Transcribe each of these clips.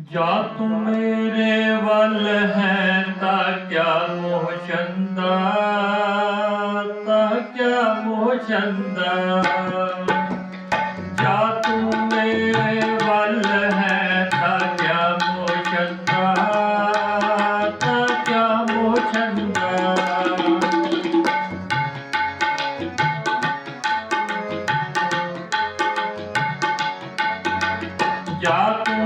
ਜਾ ਤੂੰ ਮੇਰੇ ਵੱਲ ਹੈ ਤਾਂ ਕਿਆ ਮੋਹ ਚੰਦਾ ਤਾਂ ਕਿਆ ਮੋਹ ਚੰਦਾ ਜਾ ਤੂੰ ਮੇਰੇ ਵੱਲ ਹੈ ਤਾਂ ਕਿਆ ਮੋਹ ਚੰਦਾ ਤਾਂ ਕਿਆ ਮੋਹ ਚੰਦਾ ਜਾ ਤੂੰ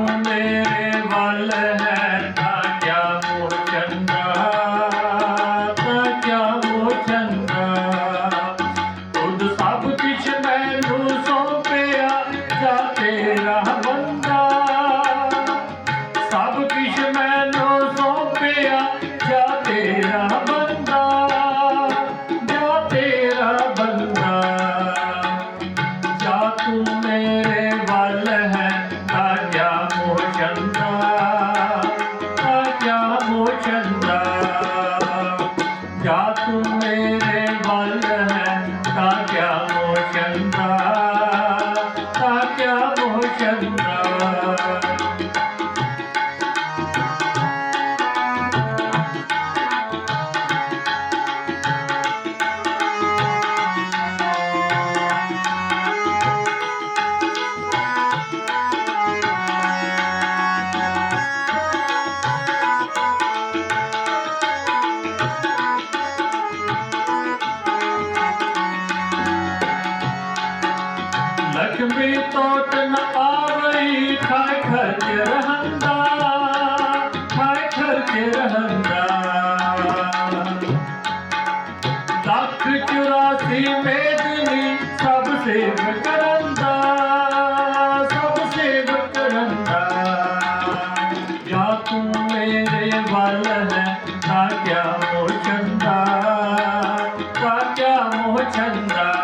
ಚಂದ್ರ ಸಾಕ್ಯ ಮೋ ಚಂದ್ರ ਖਰਚ ਰਹਿੰਦਾ ਮੈਂ ਸਭ ਸੇਵ ਕਰੰਦਾ, ਸਭ ਸੇਵ ਕਰੰਦਾ। ਜਾ ਤੂੰ ਮੇਰੇ ਵੱਲ ਹੈ, ਤਾਂ ਕਿਆ ਮੋਹ ਚੰਦਾ, ਤਾਂ ਚੰਦਾ।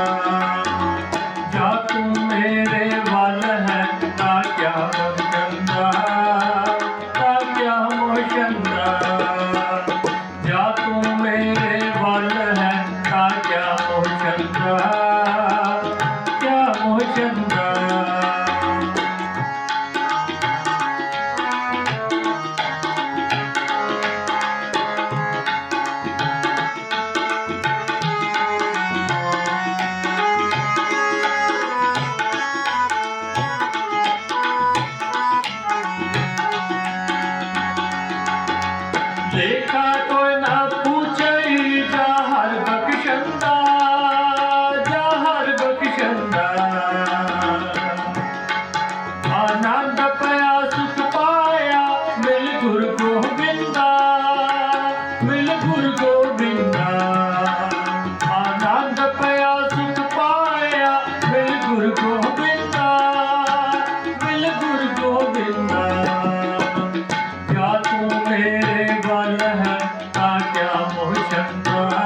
ਤੂੰ ਮੇਰੇ ਬਲ ਹੈ ਆ ਕਿਆ ਮੋਹ ਚੰਗਾ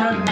ਕਿਆ